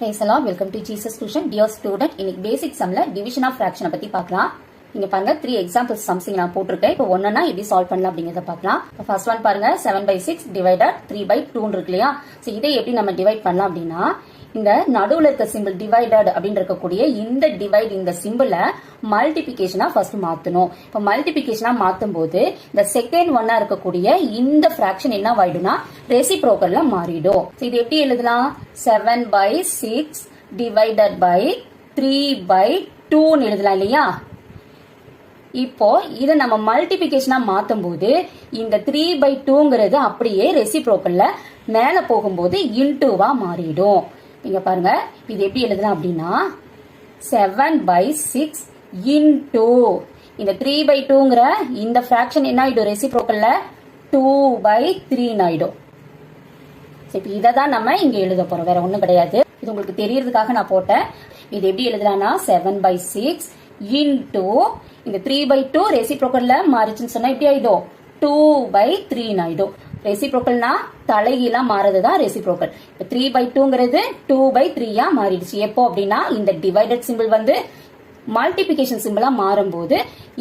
பேசலாம் welcome to Jesus tuition dear student இன்னைக்கு basic சம்ல division of ஃபிராக்ஷனை பத்தி பார்க்கலாம் இங்க பாருங்க த்ரீ எக்ஸாம்பிள்ஸ் சம்ஸிங் நான் போட்டிருக்கேன். இப்போ ஒன்னா எப்படி சால்வ் பண்ணலாம் அப்படிங்கறத பார்க்கலாம் ஃபர்ஸ்ட் ஒன் பாருங்க seven by six divided three by டூன்னு இருக்கு இல்லையா? ஸோ இதை எப்படி நம்ம டிவைட் பண்ணலாம் அப்படின்னா இந்த நடுவுல இருக்க சிம்பிள் டிவைடட் அப்படின்னு இருக்கக்கூடிய இந்த டிவைட் இந்த சிம்பிளை மல்டிபிகேஷனா ஃபர்ஸ்ட் மாத்தணும். இப்போ மல்டிபிகேஷனா மாத்தும் போது இந்த செகண்ட் ஒன்னா இருக்கக்கூடிய இந்த பிராக்ஷன் என்ன ஆயிடும்னா ரெசிப்ரோக்கல்ல மாறிடும். இது எப்படி எழுதலாம்? Seven by six divided by three by டூன்னு எழுதலாம் இல்லையா? இப்போ இதை நம்ம மல்டிபிகேஷனா மாத்தும் போது இந்த த்ரீ பை டூங்கிறது அப்படியே ரெசிப்ரோக்கல்ல மேல போகும்போது இன்டூவா மாறிடும். இங்க பாருங்க. இது எப்படி எழுதலாம் அப்படின்னா செவன் பை சிக்ஸ் இன்டூ இந்த த்ரீ பை டூங்கிற இந்த ஃபிராக்ஷன் என்ன ஆயிடும்? ரெசிப்ரோக்கல்ல டூ பை த்ரீன்னு ஆயிடும். இப்போ இதை தான் நம்ம இங்க எழுத போறோம். வேற ஒண்ணும் கிடையாது. இது உங்களுக்கு தெரியறதுக்காக நான் போட்டேன். இது எப்படி எழுதலாம்னா செவன் பை சிக்ஸ் இன்டூ இந்த த்ரீ பை டூ ரெசிப்ரோக்கல்ல மாறிச்சுன்னு சொன்னா எப்படி ஆயிடும்? டூ பை த்ரீன்னு ஆயிடும். ரெசிப்ரோக்கல்னா தலைகீழா மாறது தான் ரெசிப்ரோக்கல் இப்போ த்ரீ பை டூங்கிறது டூ பை த்ரீயா மாறிடுச்சு. எப்போ அப்படின்னா இந்த டிவைடட் சிம்பிள் வந்து மல்டிபிகேஷன் சிம்பிளா மாறும்போது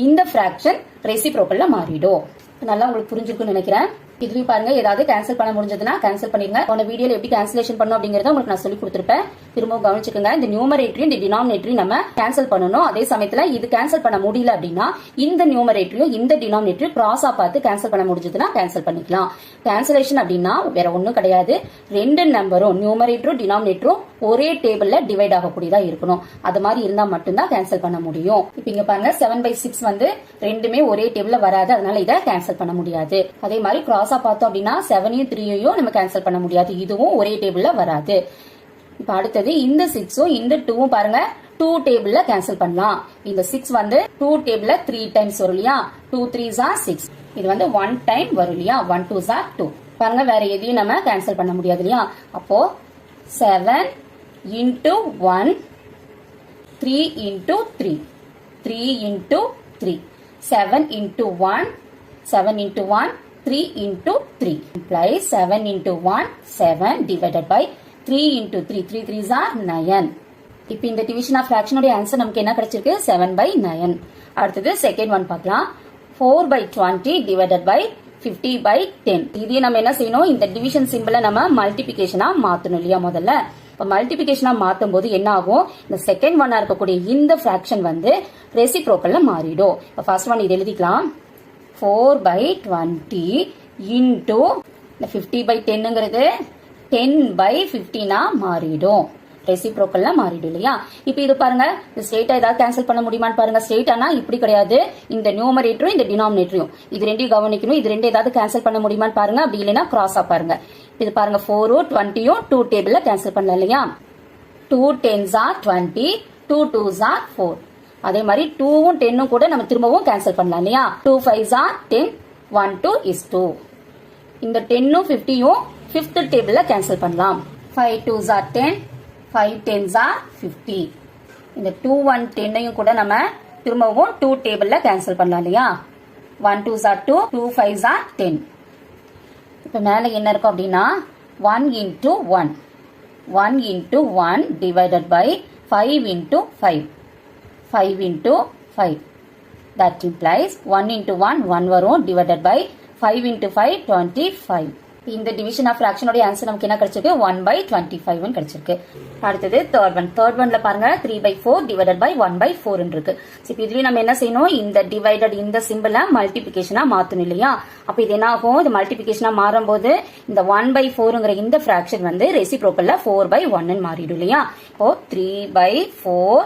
இந்த ஃபிராக்ஷன் ரெசிப்ரோக்கல்ல மாறிடும். நல்லா உங்களுக்கு புரிஞ்சிருக்கும்னு நினைக்கிறேன். இதுவே பாருங்க ஏதாவது கேன்சல் பண்ண முடிஞ்சதுன்னா கேன்சல் பண்ணிருங்க உன வீடியோல எப்படி கேன்சலேஷன் பண்ணும் அப்படிங்கறத உங்களுக்கு நான் சொல்லி கொடுத்துருப்பேன். திரும்ப கவனிச்சுக்கோங்க இந்த நியூமரேட்டரி இந்த டினாமினேட்டரி நம்ம கேன்சல் பண்ணணும். அதே சமயத்துல இது கேன்சல் பண்ண முடியல அப்படின்னா இந்த நியூமரேட்டரியும் இந்த டினாமினேட்டரியும் கிராஸா பார்த்து கேன்சல் பண்ண முடிஞ்சதுன்னா கேன்சல் பண்ணிக்கலாம். கேன்சலேஷன் அப்படின்னா வேற ஒண்ணும் கிடையாது. ரெண்டு நம்பரும் நியூமரேட்டரும் டினாமினேட்டரும் ஒரே டேபிள்ல டிவைட் ஆகக்கூடியதா இருக்கணும். அது மாதிரி இருந்தா மட்டும்தான் கேன்சல் பண்ண முடியும். இப்ப இங்க பாருங்க செவன் பை சிக்ஸ் வந்து ரெண்டுமே ஒரே டேபிள்ல வராது. அதனால இதை கேன்சல் பண்ண முடியாது. அதே மாதிரி கிராஸா பார்த்தோம் அப்படின்னா செவனையும் த்ரீயையும் நம்ம கேன்சல் பண்ண முடியாது. இதுவும் ஒரே டேபிள்ல வராது. இப்ப அடுத்தது இந்த சிக்ஸும் இந்த டூவும் பாருங்க. டூ டேபிள்ல கேன்சல் பண்ணலாம். இந்த சிக்ஸ் வந்து டூ டேபிள்ல த்ரீ டைம்ஸ் வரும் இல்லையா? டூ த்ரீ ஜா சிக்ஸ் இது வந்து ஒன் டைம் வரும் இல்லையா? ஒன் டூ ஜா டூ பாருங்க வேற எதையும் நம்ம கேன்சல் பண்ண முடியாது இல்லையா? அப்போ seven into one three into three three into three seven into one seven into one three into three plus seven into one seven divided by three into three three three or nine இப்போ இந்த division of ஃபிராக்ஷனுடைய answer நமக்கு என்ன கிடைச்சிருக்கு? Seven by nine அடுத்தது second one பார்க்கலாம். Four by twenty divided by fifty by ten இதையும் நம்ம என்ன செய்யணும்? இந்த டிவிஷன் சிம்பிளை நம்ம மல்டிபிகேஷனா மாத்தணும் இல்லையா முதல்ல? இப்போ மல்டிபிகேஷனா மாத்தும் போது என்ன ஆகும்? இந்த செகண்ட் ஒன்னா இருக்கக்கூடிய இந்த ஃபிராக்ஷன் வந்து ரெசிப்ரோக்கல்ல மாறிடும். இப்போ ஃபர்ஸ்ட் ஒன் இது எழுதிக்கலாம். ஃபோர் பை டுவெண்ட்டி இன்டூ இந்த ஃபிஃப்டி பை டென்னுங்கிறது டென் பை ஃபிஃப்டினா மாறிடும். ரெசிப்ரோக்கல்ல மாறிடும் இல்லையா? இப்போ இது பாருங்க ஸ்ட்ரெயிட்டா ஏதாவது கேன்சல் பண்ண முடியுமான்னு பாருங்க. ஸ்ட்ரெயிட்டானா இப்படி கிடையாது. இந்த நியூமரேட்டரும் இந்த டினாமினேட்டரும் இது ரெண்டையும் கவனிக்கணும். இது ரெண்டு ஏதாவது கேன்சல் பண்ண முடியுமான்னு பாருங்க. அப்படி இல்லைன்னா கிராஸா பாருங்க. இது பாருங்க ஃபோரும் டுவெண்ட்டியும் டூ டேபிள்ல கேன்சல் பண்ணலாம் இல்லையா? Two tens are twenty two twos are four அதே மாதிரி டூவும் டென்னும் கூட நம்ம திரும்பவும் கேன்சல் பண்ணலாம் இல்லையா? Two five are ten one two is two இந்த டென்னும் ஃபிஃப்டியும் ஃபிஃப்த் டேபிள்ல கேன்சல் பண்ணலாம். Five two are ten five tens are fifty இந்த டூ ஒன் டென்னையும் கூட நம்ம திரும்பவும் டூ டேபிளில் கேன்சல் பண்ணலாம் இல்லையா? One two are two two five are ten இப்போ மேலே என்ன இருக்கும் அப்படின்னா one into one one into one divided by five into five five into five that implies one into one one வரும் divided by five into five twenty five இந்த division of ஃபிராக்ஷனோட answer நமக்கு என்ன கிடைச்சிருக்கு? ஒன் பை டுவெண்ட்டி ஃபைவ் கிடைச்சிருக்கு. அடுத்தது third one third ஒன்ல பாருங்க three by four divided by one by four இருக்கு. இப்போ இப்ப இதுலயும் நம்ம என்ன செய்யணும்? இந்த டிவைடட் இந்த சிம்பிள மல்டிபிகேஷனா மாத்தணும் இல்லையா? அப்ப இது என்ன ஆகும்? இது மல்டிபிகேஷனா மாறும்போது இந்த ஒன் பை ஃபோருங்கிற இந்த ஃபிராக்ஷன் வந்து ரெசிப்ரோக்கல்ல ஃபோர் பை ஒன்னு மாறிடும் இல்லையா? இப்போ த்ரீ பை ஃபோர்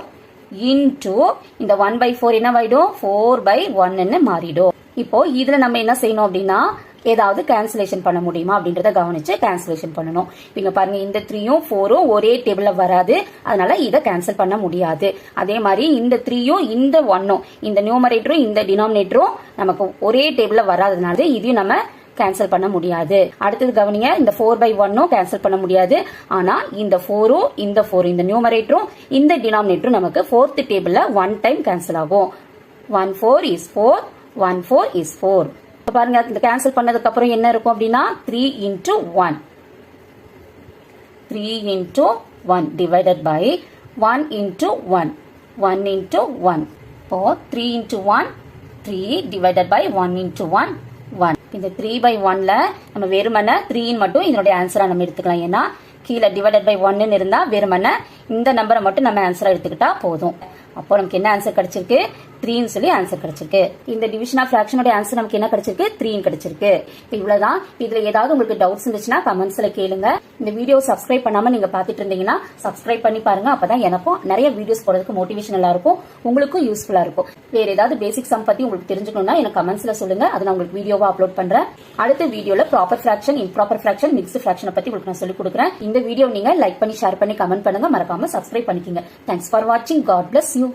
இன்டூ இந்த ஒன் பை ஃபோர் என்னவாயிடும்? ஃபோர் பை ஒன்னு மாறிடும். இப்போ இதுல நம்ம என்ன செய்யணும் அப்படின்னா ஏதாவது கேன்சலேஷன் பண்ண முடியுமா அப்படின்றத கவனிச்சு கேன்சலேஷன் பண்ணணும். இங்க பாருங்க இந்த த்ரீயும் ஃபோரும் ஒரே டேபிள்ல வராது. அதனால இதை கேன்சல் பண்ண முடியாது. அதே மாதிரி இந்த த்ரீயும் இந்த ஒன்னும் இந்த நியூமரேட்டரும் இந்த டினாமினேட்டரும் நமக்கு ஒரே டேபிள்ல வராதனால இதையும் நம்ம கேன்சல் பண்ண முடியாது. அடுத்தது கவனிங்க இந்த ஃபோர் பை ஒன்னும் கேன்சல் பண்ண முடியாது. ஆனா இந்த ஃபோரும் இந்த ஃபோர் இந்த நியூமரேட்டரும் இந்த டினாமினேட்டரும் நமக்கு ஃபோர்த் டேபிள்ல ஒன் டைம் கேன்சல் ஆகும். One four is four one four is four பாருங்க இந்த கேன்சல் பண்ணதுக்கு அப்புறம் என்ன இருக்கும் அப்படின்னா three into one three into one divided by one into one one into one இப்போ three into one three divided by one into one one இந்த three by ஒன்ல நம்ம வெறுமனை த்ரீன்னு மட்டும் இதனுடைய ஆன்சரா நம்ம எடுத்துக்கலாம். ஏன்னா கீழே டிவைடட் பை ஒன்னு இருந்தா வெறுமனை இந்த நம்பரை மட்டும் நம்ம ஆன்சரா எடுத்துக்கிட்டா போதும். அப்போ நமக்கு என்ன ஆன்சர் கிடைச்சிருக்கு? த்ரீன்னு சொல்லி ஆன்சர் கிடைச்சிருக்கு. இந்த டிவிஷன் ஆஃப் ஃபிராக்ஷனோட ஆன்சர் நமக்கு என்ன கிடைச்சிருக்கு? த்ரீன்னு கிடைச்சிருக்கு. இப்போ இவ்வளவுதான். இதுல ஏதாவது உங்களுக்கு டவுட்ஸ் இருந்துச்சுன்னா கமெண்ட்ஸ்ல கேளுங்க. இந்த வீடியோ சப்ஸ்கிரைப் பண்ணாம நீங்க பாத்துட்டு இருந்தீங்கன்னா சப்ஸ்கிரைப் பண்ணி பாருங்க. அப்பதான் எனக்கும் நிறைய வீடியோஸ் போடுறதுக்கு மோட்டிவேஷனலா இருக்கும். உங்களுக்கும் யூஸ்ஃபுல்லா இருக்கும். வேற ஏதாவது பேசிக் சம் பத்தி உங்களுக்கு தெரிஞ்சுக்கணும்னா எனக்கு கமெண்ட்ஸ்ல சொல்லுங்க. அதை நான் உங்களுக்கு வீடியோவா அப்லோட் பண்றேன். அடுத்த வீடியோல proper fraction improper fraction mix ஃபிராக்ஷனை பத்தி உங்களுக்கு நான் சொல்லி கொடுக்குறேன். இந்த வீடியோ நீங்க லைக் பண்ணி ஷேர் பண்ணி கமெண்ட் பண்ணுங்க. மறக்காம சப்ஸ்கிரைப் பண்ணிக்கங்க. தேங்க்ஸ் ஃபார் வாட்சிங் காட் பிளஸ் யூ